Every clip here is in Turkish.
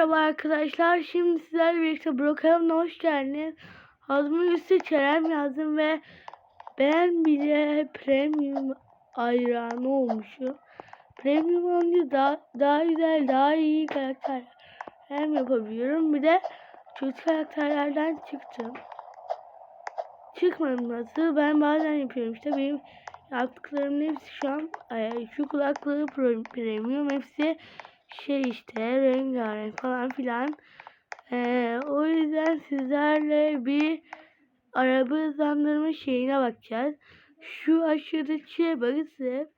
Merhaba arkadaşlar. Şimdi sizlerle birlikte Brokeham'la hoş geldiniz. Adım Üstü Kerem yazdım ve ben bile premium hayranı olmuşum. Premium olunca daha, daha güzel, daha iyi karakter hem yapabiliyorum. Bir de kötü karakterlerden çıktım. Çıkmadım nasıl? Ben bazen yapıyorum işte. Benim yaptıklarımın hepsi şu an şu kulaklığı premium hepsi şey işte rengarenk falan filan. Ee, o yüzden sizlerle bir araba hızlandırma şeyine bakacağız. Şu aşağıdaki şeye basıp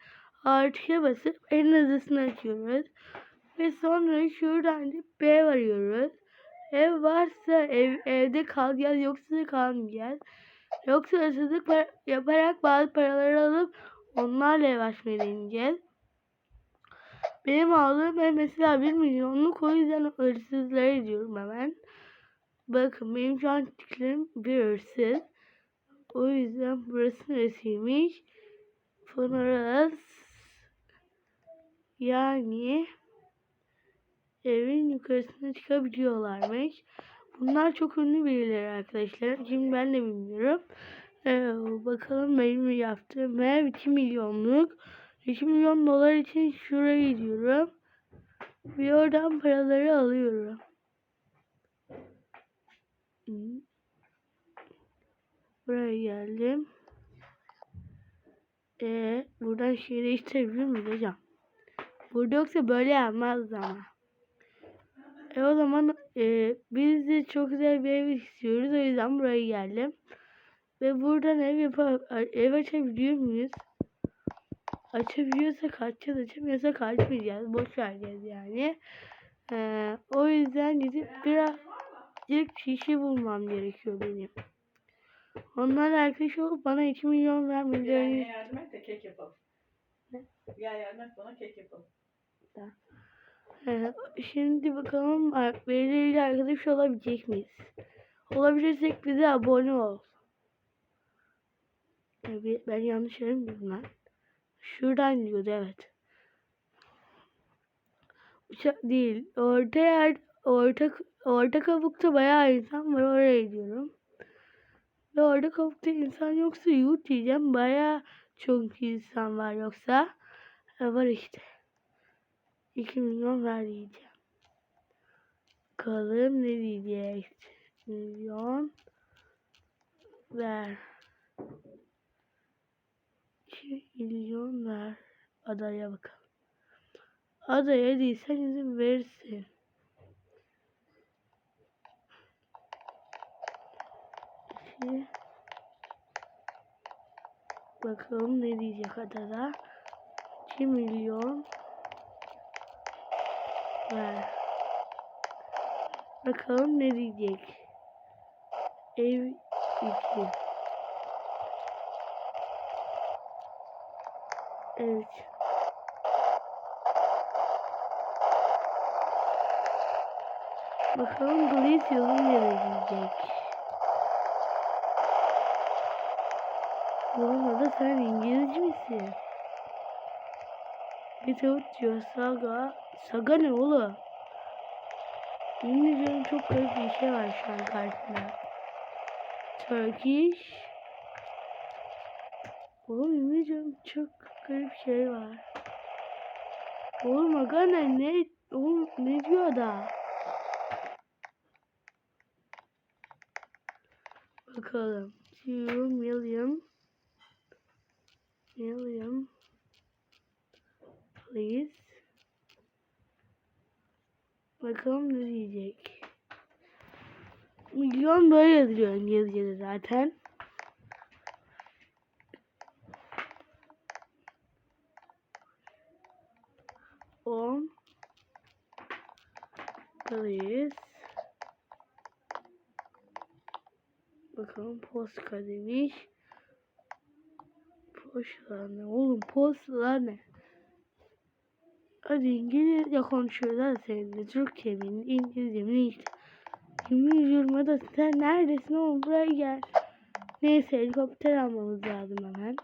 artıya basıp en hızlısını açıyoruz. Ve sonra şuradan da B varıyoruz. Ev varsa ev, evde kalacağız yoksa da kalmayacağız. Yoksa hırsızlık par- yaparak bazı paraları alıp onlarla ev açmayı deneyeceğiz. Benim aldığım ev mesela 1 milyonluk o yüzden hırsızlara diyorum hemen. Bakın benim şu an tiklerim bir hırsız. O yüzden burası neresiymiş? Pınarız. Yani evin yukarısına çıkabiliyorlarmış. Bunlar çok ünlü birileri arkadaşlar. Şimdi ben de bilmiyorum. Ee, bakalım benim yaptığım ev 2 milyonluk. 2 milyon dolar için şuraya gidiyorum. Ve oradan paraları alıyorum. Buraya geldim. Ee, buradan şey değiştirebilir miyiz hocam? Burada yoksa böyle yapmaz ama. E o zaman e, biz de çok güzel bir ev istiyoruz. O yüzden buraya geldim. Ve buradan ev yapıp ev açabiliyor muyuz? Açabiliyorsak açacağız, açamıyorsak açmayacağız. Boş vereceğiz yani. Ee, o yüzden gidip birazcık kişi bulmam gerekiyor benim. Onlarla arkadaş olup bana 2 milyon vermelerini anneye yardım et de kek yapalım. Ne? Ay yardım et bana kek yapalım. Ee, şimdi bakalım birileriyle arkadaş olabilecek miyiz? Olabilirsek bize abone ol. Bir- Ben yanlış girdim lan? Şuradan diyordu evet. Uçak değil. Orta yer, orta, orta kabukta bayağı insan var oraya gidiyorum. Ve orada kabukta insan yoksa yuh diyeceğim. Bayağı çok insan var yoksa. E, var işte. 2 milyon ver diyeceğim. Bakalım ne diyecek. Milyon ver. 2 milyon ver. Adaya bakalım. Adaya değilsen izin verirsin. İki. Bakalım ne diyecek adada. 2 milyon ver. Bakalım ne diyecek. Ev 2. Evet. Bakalım yolun nereye gidecek. Oğlum da sen İngilizce misin? Tavuk diyor Saga. Saga ne oğlum? Ediyorum çok garip bir şey var şu an karşımda. Turkish. Oğlum ediyorum çok garip şey var. Oğlum aga ne? ne? Oğlum ne diyor da? Bakalım. 2 million. Million. Please. Bakalım ne diyecek. Milyon böyle yazıyor İngilizce'de zaten. On. Please. Bakalım posta demiş. Posta ne? Oğlum posta ne? Hadi İngilizce konuşuyorlar seninle. Türkçe mi? İngilizce mi? İşte. Yemin sen neredesin oğlum buraya gel. Neyse helikopter almamız lazım hemen.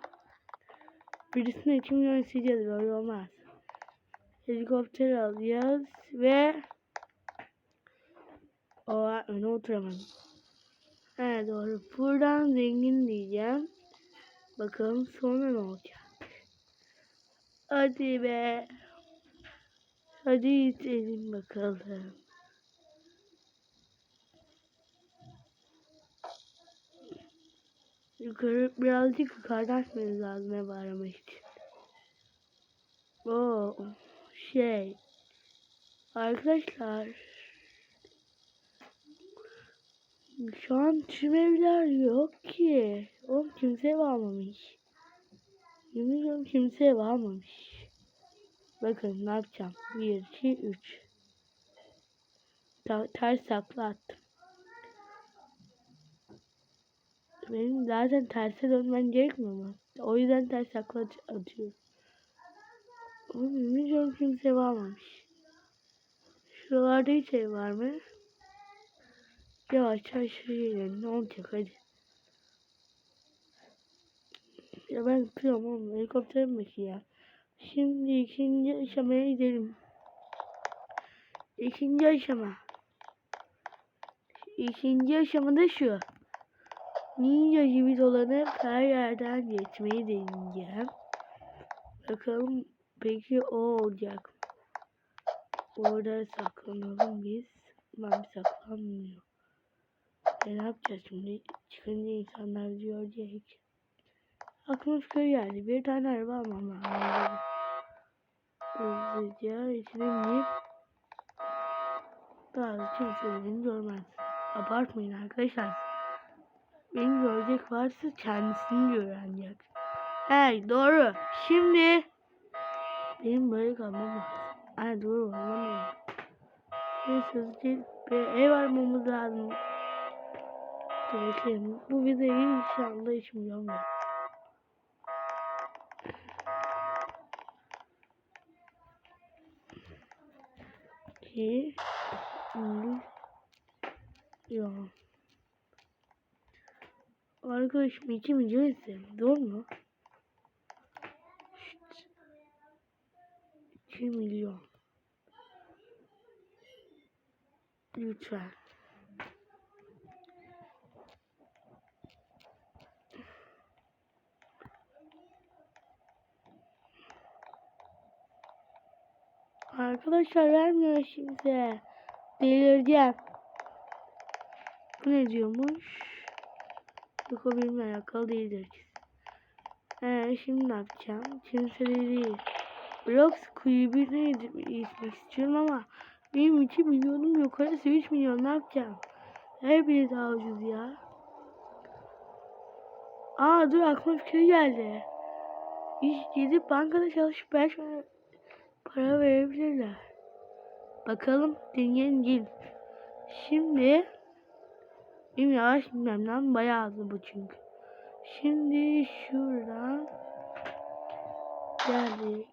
Birisine 2 milyon isteyeceğiz böyle olmaz. Helikopter alacağız ve O öne oturamadım. He doğru. Buradan zengin diyeceğim. Bakalım sonra ne olacak. Hadi be. Hadi izleyelim bakalım. Yukarı birazcık yukarıdan açmamız lazım ev aramak için. Oo, şey. Arkadaşlar. Şu an tüm evler yok ki. Oğlum kimse ev almamış. Yemin ediyorum kimse ev almamış. Bakın ne yapacağım. 1, 2, 3. Ters takla. Benim zaten terse dönmen gerekmiyor mu? O yüzden ters takla at- atıyorum. Yemin ediyorum kimse ev almamış. Şuralarda hiç ev var mı? Yavaş yavaş yürüyelim. Ne olacak hadi. Ya ben kıyamam oğlum. Helikopterim başı ya. Şimdi ikinci aşamaya gidelim. İkinci aşama. İkinci aşamada şu. Ninja gibi dolanıp her yerden geçmeyi deneyeceğim. Bakalım peki o olacak? Orada saklanalım biz. Bir saklanmıyor. E ne yapacağız şimdi? Çıkınca insanlar görecek. Aklıma fikir geldi. Bir tane araba almam lazım. Hızlıca içine binip daha kimse beni görmez. Abartmayın arkadaşlar. Beni görecek varsa kendisini görecek. Hey doğru. Şimdi benim böyle kalmam lazım. Ay doğru olamıyorum. Neyse hızlıca bir ev aramamız lazım. Bekleyin. Bu bize inşallah milyon ver. İki. Milyon. Arkadaşım 2 milyon istedim. Doğru mu? 2 milyon. Lütfen. Arkadaşlar vermiyor şimdi. Delireceğim. Bu ne diyormuş? Yok o benimle alakalı değildir. Ee, şimdi ne yapacağım? De değil. Blox kuyu bir ne içmek istiyorum ama benim 2 milyonum yok. Orası 3 milyon ne yapacağım? Her biri daha ucuz ya. Aa dur aklıma fikir geldi. İş gidip bankada çalışıp belki para verebilirler. Bakalım deneyelim gelin. Şimdi benim yavaş bilmemden bayağı hızlı bu çünkü. Şimdi şuradan geldik.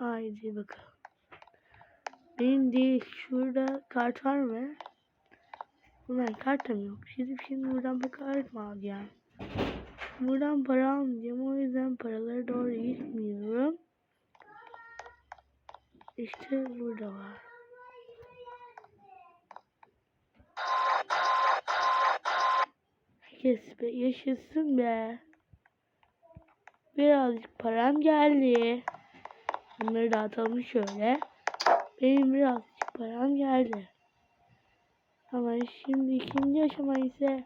Haydi bakalım. Benim değil şurada kart var mı? Ulan kartım yok. Gidip şimdi buradan kart mı alacağım? Buradan para almayacağım. O yüzden paralara doğru gitmiyorum. İşte burada var. Yes be yaşasın be. Birazcık param geldi. Bunları dağıtalım şöyle. Benim birazcık param geldi. Ama şimdi ikinci aşama ise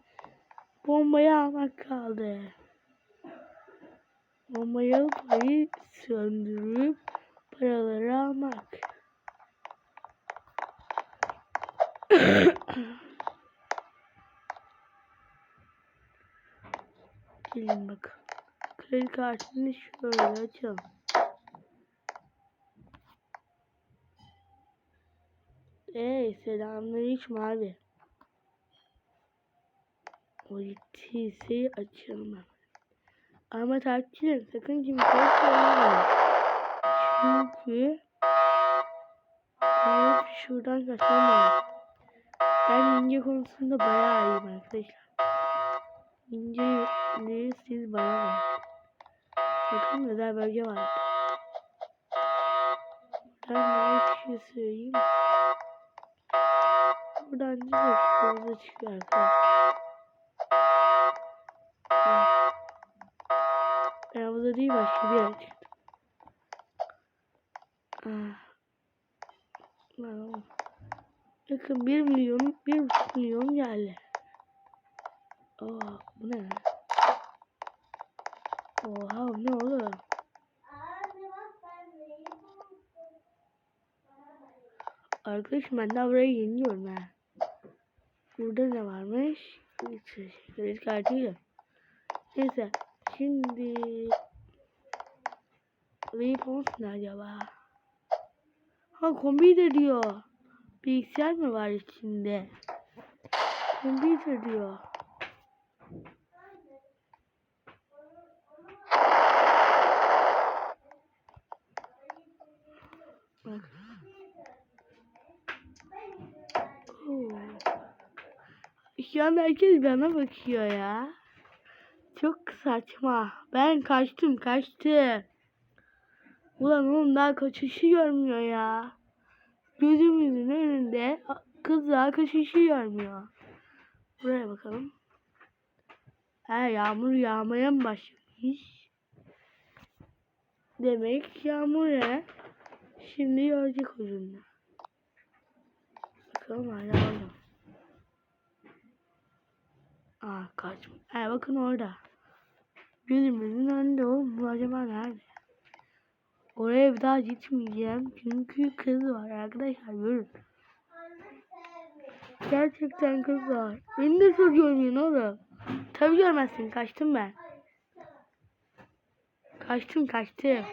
bombayı almak kaldı. Bombayı alıp parayı söndürüp paraları almak. Gelin bakın. Kredi kartını şöyle açalım. Hey selamünaleyküm abi. Açalım hemen. Ama takip edin sakın kimseye söylemeyin. Çünkü hep şuradan kaçmam lazım. Ben ince konusunda bayağı iyiyim arkadaşlar. İnceyi siz bana var. Bakın özel bölge var. Ben ne şey söyleyeyim. Buradan şurada çıkıyor arkadaşlar. Ben burada değil başka bir yere çıktım. Ah. Bakın 1 milyon, 1,5 milyon geldi. Aa, bu ne? Oha bu ne oğlum? Arkadaşım ben daha buraya yeniyorum ha. Burada ne varmış? Kredi kartıyla. Neyse. Şimdi Weapons ne acaba? Ha computer diyor. Bilgisayar mı var içinde? Computer diyor. Bak. Oo. Şu an herkes bana bakıyor ya. Çok saçma. Ben kaçtım kaçtım. Ulan oğlum daha kaçışı görmüyor ya. Gözümüzün önünde kız daha kaçışı görmüyor. Buraya bakalım. Ha yağmur yağmaya mı başlamış? Demek yağmur ya. Şimdi görecek ucunda. Bakalım hala orada. Aa kaçmış. Ha bakın orada. Gözümüzün önünde oğlum. Acaba nerede? Oraya bir daha gitmeyeceğim. Çünkü kız var arkadaşlar görün. Gerçekten kız var. Beni de çok görmüyorsun oğlum. Tabii görmezsin. Kaçtım ben. Kaçtım kaçtım.